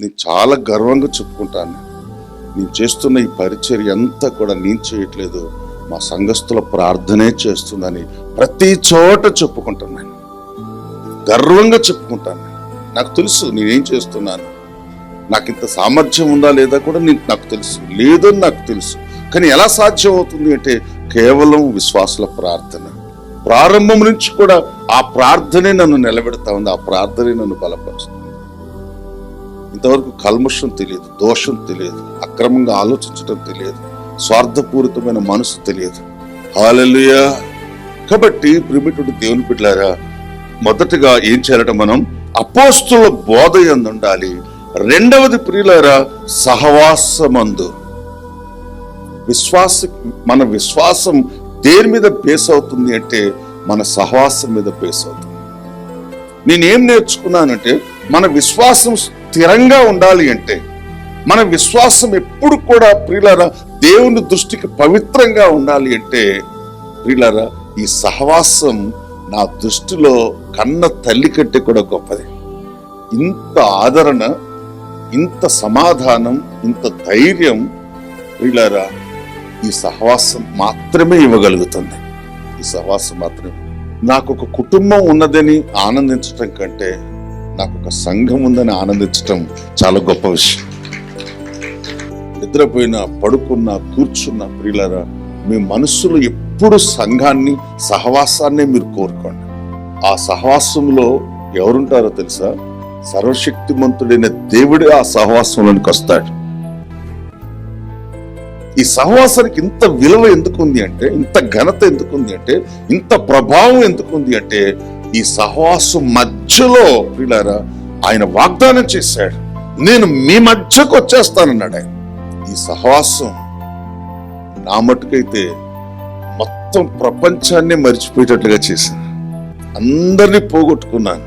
నేను చాలా గర్వంగా చెప్పుకుంటాను. నేను చేస్తున్న ఈ పరిచర్య అంతా కూడా నేను చేయట్లేదు. మా సంఘస్థుల ప్రార్థనే చేస్తుందని ప్రతి చోట చెప్పుకుంటున్నాను. గర్వంగా చెప్పుకుంటాను. నాకు తెలుసు నేనేం చేస్తున్నాను. నాకు ఇంత సామర్థ్యం ఉందా లేదా కూడా నేను నాకు తెలుసు. లేదని నాకు తెలుసు. కానీ ఎలా సాధ్యం అవుతుంది అంటే కేవలం విశ్వాసుల ప్రార్థన. ప్రారంభం నుంచి కూడా ఆ ప్రార్థనే నన్ను నిలబెడతా ఉంది. ఆ ప్రార్థనే నన్ను బలపరుస్తుంది. ఇంతవరకు కల్మషం తెలియదు దోషం తెలియదు అక్రమంగా ఆలోచించడం తెలియదు స్వార్థపూరితమైన మనసు తెలియదు. హాలెలుయా కాబట్టి ప్రిమిటుడు దేవుని బిడ్డారా మొదటగా ఏం చేయాలట మనం అపోస్తుల బోధ ఉండాలి. రెండవది ప్రియులారా సహవాసమందు. విశ్వాస మన విశ్వాసం దేని మీద బేస్ అవుతుంది అంటే మన సహవాసం మీద బేస్ అవుతుంది. నేనేం నేర్చుకున్నానంటే మన విశ్వాసం స్థిరంగా ఉండాలి అంటే మన విశ్వాసం ఎప్పుడు కూడా ప్రియులారా దేవుని దృష్టికి పవిత్రంగా ఉండాలి అంటే ప్రియులారా ఈ సహవాసం నా దృష్టిలో కన్న తల్లి కంటే కూడా గొప్పది. ఇంత ఆదరణ ఇంత సమాధానం ఇంత ధైర్యం ప్రియులారా ఈ సహవాసం మాత్రమే ఇవ్వగలుగుతుంది. ఈ సహవాసం మాత్రమే. నాకు ఒక కుటుంబం ఉన్నదని ఆనందించటం కంటే నాకు ఒక సంఘం ఉందని ఆనందించటం చాలా గొప్ప విషయం. నిద్రపోయిన పడుకున్న కూర్చున్న ప్రియులరా మీ మనస్సులో ఎప్పుడు సంఘాన్ని సహవాసాన్ని మీరు కోరుకోండి. ఆ సహవాసంలో ఎవరుంటారో తెలుసా? సర్వశక్తిమంతుడైన దేవుడే ఆ సహవాసంలోనికి వస్తాడు. ఈ సహవాసానికి ఇంత విలువ ఎందుకుంది అంటే ఇంత ఘనత ఎందుకుంది అంటే ఇంత ప్రభావం ఎందుకుంది అంటే ఈ సహవాసం మధ్యలో ప్రియులారా ఆయన వాగ్దానం చేశాడు. నేను మీ మధ్యకు వచ్చేస్తానన్నాడు ఆయన. ఈ సహవాసం నా మటుకైతే మొత్తం ప్రపంచాన్ని మర్చిపోయేటట్లుగా చేసింది. అందరినీ పోగొట్టుకున్నాను.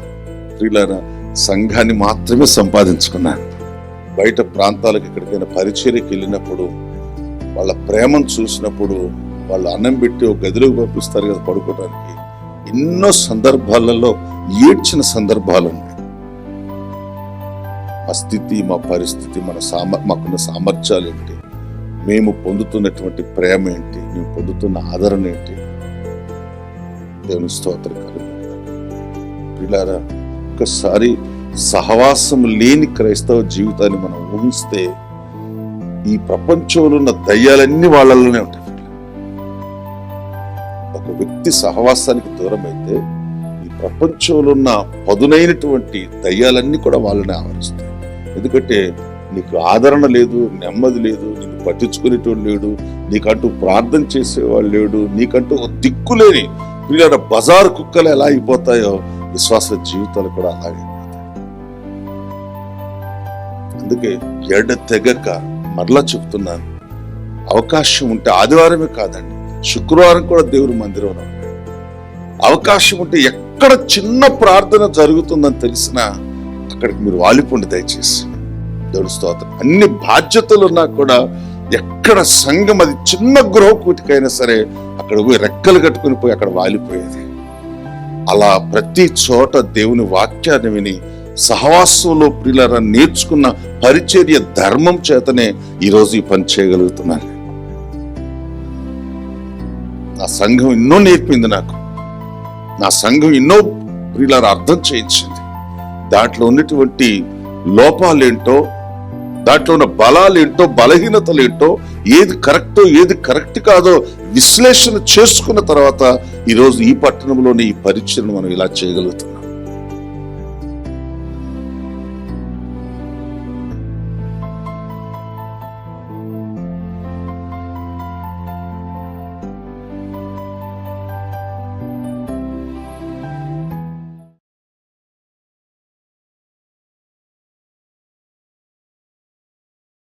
ప్రియులారా సంఘాన్ని మాత్రమే సంపాదించుకున్నాను. బయట ప్రాంతాలకు ఎక్కడికైనా పరిచర్యకి వెళ్ళినప్పుడు వాళ్ళ ప్రేమను చూసినప్పుడు వాళ్ళు అన్నం పెట్టి ఒక గదిలోకి పంపిస్తారు కదా పడుకోవడానికి ఎన్నో సందర్భాలలో ఏడ్చిన సందర్భాలు ఉన్నాయి. మా స్థితి మా పరిస్థితి మన సామ మాకున్న సామర్థ్యాలు ఏంటి? మేము పొందుతున్నటువంటి ప్రేమ ఏంటి? మేము పొందుతున్న ఆదరణ ఏంటి? దేవుని స్తోత్ర పిల్లారా ఒక్కసారి సహవాసం లేని క్రైస్తవ జీవితాన్ని మనం ఊహిస్తే ఈ ప్రపంచంలో ఉన్న దయ్యాలన్నీ వాళ్ళలోనే ఉంటాయి. ఒక వ్యక్తి సహవాసానికి దూరమైతే ఈ ప్రపంచంలో ఉన్న పదునైనటువంటి దయ్యాలన్నీ కూడా వాళ్ళని ఆవరిస్తాయి. ఎందుకంటే నీకు ఆదరణ లేదు నెమ్మది లేదు నిన్ను పట్టించుకునేటోడు లేడు నీకంటూ ప్రార్థన చేసేవాడు లేడు నీకంటూ ఒక దిక్కు లేని పిల్లల బజార్ కుక్కలు ఎలా అయిపోతాయో విశ్వాస జీవితాలు కూడా అలాగే అందుకే ఎడ తెగక మరలా చెప్తున్నాను అవకాశం ఉంటే ఆదివారమే కాదండి. శుక్రవారం కూడా దేవుడి మందిరంలో అవకాశం ఉంటే ఎక్కడ చిన్న ప్రార్థన జరుగుతుందని తెలిసినా అక్కడికి మీరు వాలిపోండి దయచేసి. దేవుడు స్తోత్రం. అన్ని బాధ్యతలు ఉన్నా కూడా ఎక్కడ సంఘం అది చిన్న గృహకూటికైనా సరే అక్కడ పోయి రెక్కలు కట్టుకుని పోయి అక్కడ వాలిపోయేది. అలా ప్రతి చోట దేవుని వాక్యాన్ని విని సహవాసంలో ప్రియులరా నేర్చుకున్న పరిచర్య ధర్మం చేతనే ఈరోజు ఈ పని చేయగలుగుతున్నాను నా సంఘం ఎన్నో నేర్పింది నాకు. నా సంఘం ఎన్నో ప్రియులను అర్థం చేయించింది. దాంట్లో ఉన్నటువంటి లోపాలేంటో దాంట్లో ఉన్న బలాలేంటో బలహీనతలేంటో ఏది కరెక్టో ఏది కరెక్ట్ కాదో విశ్లేషణ చేసుకున్న తర్వాత ఈరోజు ఈ పట్టణంలోని ఈ పరీక్షను మనం ఇలా చేయగలుగుతాం.